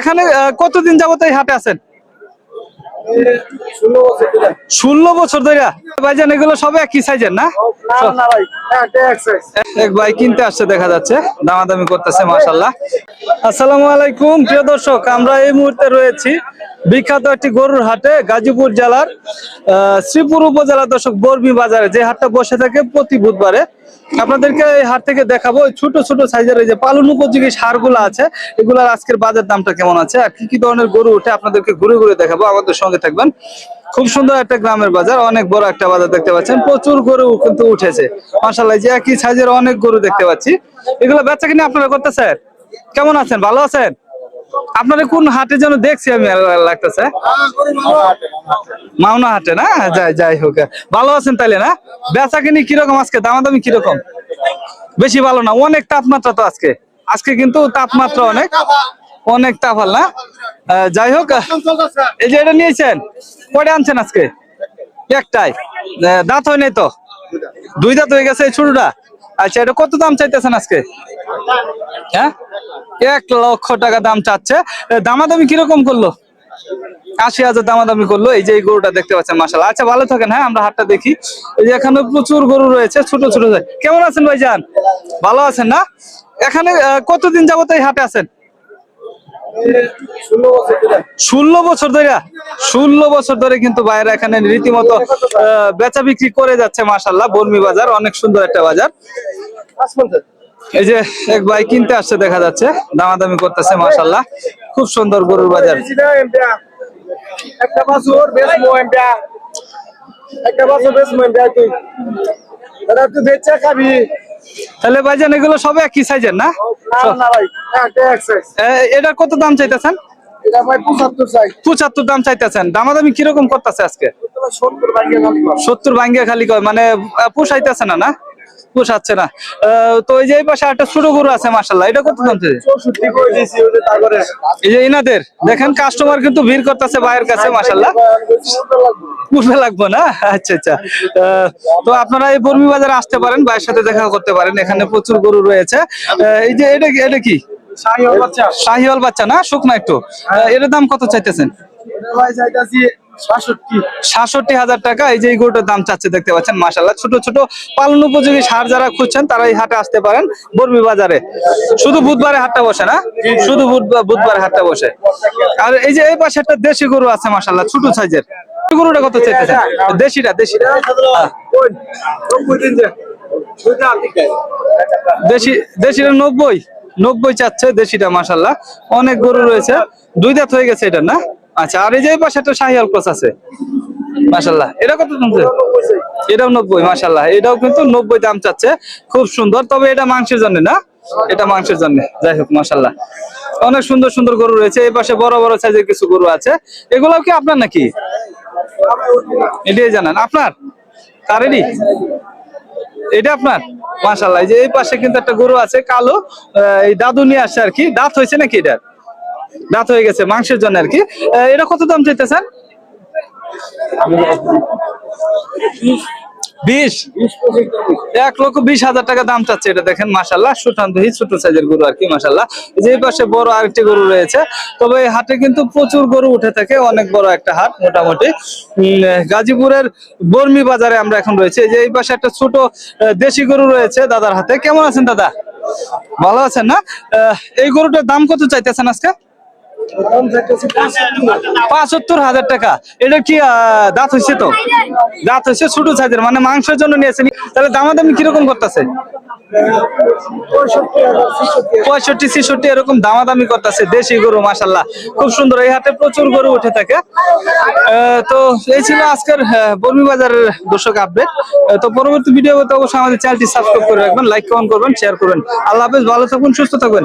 এখানে কতদিন যাবত এই হাটে আছেন? ষোলো বছর ধরে। ভাইজান এগুলো সব একই সাইজের না? এক ভাই কিনতে আসছে দেখা যাচ্ছে। দামাদামি করতেছে মাসাল্লাহ আসসালামু আলাইকুম প্রিয় দর্শক আমরা এই মুহূর্তে রয়েছি বিখ্যাত একটি গরুর হাটে গাজীপুর জেলার শ্রীপুর উপজেলা দর্শক বর্মি বাজারে যে হাটটা বসে থাকে প্রতি বুধবারে, আপনাদেরকে এই হাট থেকে দেখাবো ছোট ছোট সাইজের এই যে পালন উপযোগী সারগুলো আছে, এগুলার আজকের বাজার দামটা কেমন আছে আর কি কি ধরনের গরু উঠে আপনাদেরকে ঘুরে ঘুরে দেখাবো, আমাদের সঙ্গে থাকবেন। খুব সুন্দর একটা গ্রামের বাজার, অনেক বড় একটা বাজার দেখতে পাচ্ছেন, প্রচুর গরু কিন্তু উঠেছে। মাসাল্লাহ যে একই সাইজের অনেক গরু দেখতে পাচ্ছি। এগুলো বেচা কিনে আপনারা করতেছেন? কেমন আছেন? ভালো আছেন? আপনারা কোন হাটে যেন দেখছি আমি লাগতেছে? মাওনা হাটে না? যাই যাই হোক। ভালো আছেন তাইলে না? বেচা কিনি কীরকম আজকে? দামাদামি কীরকম? বেশি ভালো না? অনেক তাপমাত্রা তো আজকে। আজকে কিন্তু তাপমাত্রা অনেক। অনেক তাপাল না? যাই হোক। এই যে এটা নিয়েছেন, কয়টা আনছেন আজকে? একটাই। দাঁত হয় নাই তো? দুই দাঁত হয়ে গেছে এই ছোটটা। আচ্ছা এটা কত দাম চাইতেছেন আজকে? হ্যাঁ? এক লক্ষ টাকা দাম চাচ্ছে। দামাদামি কীরকম করল? আশি হাজার দামাদামি করল। এই যে এই গরুটা দেখতে পাচ্ছেন মাসাল আচ্ছা ভালো থাকেন হ্যাঁ আমরা হাটটা দেখি। এই যে এখানে প্রচুর গরু রয়েছে, ছোট ছোট কেমন আছেন ভাই যান ভালো আছেন না? এখানে কতদিন যাবত এই হাটে আছেন? ষোলো বছর ধরে। ষোলো বছর ধরে কিন্তু বাইরে এখানে রীতিমতো বেচা বিক্রি করে যাচ্ছে মাসাল্লাহ বর্মি বাজার, অনেক সুন্দর একটা বাজার। এই যে এক ভাই কিনতে আসছে দেখা যাচ্ছে। দামাদামি করতেছে মাসাল্লাহ খুব সুন্দর গরুর বাজার। একটা বাছুর বেশ মোয়েন্টা একটা বাছুর বেশ মোয়েন্টা তুই এটা তুই বেচা খাবি? তাহলে ভাইজান এগুলো সব একই সাইজের না? না না ভাই। একটা এক্সাইজ কত দাম চাইতেছেন? এটা পঁচাত্তর দাম চাইতেছেন। দামাদামি কীরকম করতেছে আজকে? সত্তর ভাঙ্গে ভাঙ্গিয়া খালি কয় মানে পোষাইতেছে না না? পোষাচ্ছে না। তো এই যে এই পাশে একটা ছোট গরু আছে মাসাল্লাহ এটা কত দাম তারপরে এই যে ইনাদের দেখেন কাস্টমার কিন্তু ভিড় করতেছে ভাইয়ের কাছে মাসাল্লাহ পূর্বে লাগবো না? আচ্ছা আচ্ছা। তো আপনারা এই বর্মি বাজারে আসতে পারেন ভাইয়ের সাথে দেখা করতে পারেন। এখানে প্রচুর গরু রয়েছে। এই যে এটা কি এটা কি? শাহিওয়াল বাচ্চা। শাহিওয়াল বাচ্চা না? শুকনা একটু। এটার দাম কত চাইতেছেন? ভাই চাইতাছি সাতষট্টি। হাজার টাকা এই যে এই গরুটার দাম চাচ্ছে দেখতে পাচ্ছেন মাসাল্লাহ ছোট ছোট পালন উপযোগী সার যারা খুঁজছেন তারা এই হাটে আসতে পারেন বর্মি বাজারে। শুধু বুধবারে হাটটা বসে না? শুধু বুধবার বুধবারে হাটটা বসে। আর এই যে এই পাশে একটা দেশি গরু আছে মাসাল্লাহ ছোট সাইজের। গরুটা কত চাইতেছে দেশিটা দেশিটা। হ্যাঁ। দেশি দেশিটা নব্বই। নব্বই চাচ্ছে দেশিটা মাসাল্লাহ অনেক গরু রয়েছে। দুই দাঁত হয়ে গেছে এটা না? আচ্ছা আর এই যে পাশে একটা শাহিয়াল ক্রস আছে। মাসাল্লাহ এটা কত দাম এটাও নব্বই মাসাল্লাহ এটাও কিন্তু নব্বই দাম চাচ্ছে। খুব সুন্দর। তবে এটা মাংসের জন্য না? এটা মাংসের জন্য। যাই হোক মাসাল্লাহ অনেক সুন্দর সুন্দর গরু রয়েছে। এই পাশে বড় বড় সাইজের কিছু গরু আছে। এগুলাও কি আপনার নাকি? এটাই জানান। আপনার? কারেরই? এটা আপনার? মাশাল্লাহ এই যে এই পাশে কিন্তু একটা গরু আছে, কালো। এই দাদু নিয়ে আসছে আর কি। দাঁত হয়েছে নাকি এটা দাঁত হয়ে গেছে মাংসের জন্য আর কি। এটা কত দাম উঠে থাকে, অনেক বড় একটা হাট মোটামুটি। গাজীপুরের বর্মি বাজারে আমরা এখন রয়েছে। যে এই পাশে একটা ছোট দেশি গরু রয়েছে দাদার হাতে। কেমন আছেন দাদা? ভালো আছেন না? এই গরুটার দাম কত চাইতেছেন আজকে? পাঁচাত্তর হাজার টাকা। এটা কি দাঁত হয়েছে তো? দাঁত হয়েছে ছোট সাইজের মানে মাংসের জন্য নিয়েছেন। তাহলে দামাদামি কীরকম করতেছে? পঁয়ষট্টি, ছেষট্টি এরকম দামাদামি করতেছে দেশি গরু মাসাল্লাহ খুব সুন্দর, এই হাটে প্রচুর গরু উঠে থাকে। তো এই ছিল আজকের বর্মি বাজারের দর্শক আপডেট তো পরবর্তী ভিডিও অবশ্যই আমাদের চ্যানেলটি সাবস্ক্রাইব করে রাখবেন লাইক কমেন্ট করবেন শেয়ার করবেন। আল্লাহ হাফেজ, ভালো থাকুন, সুস্থ থাকবেন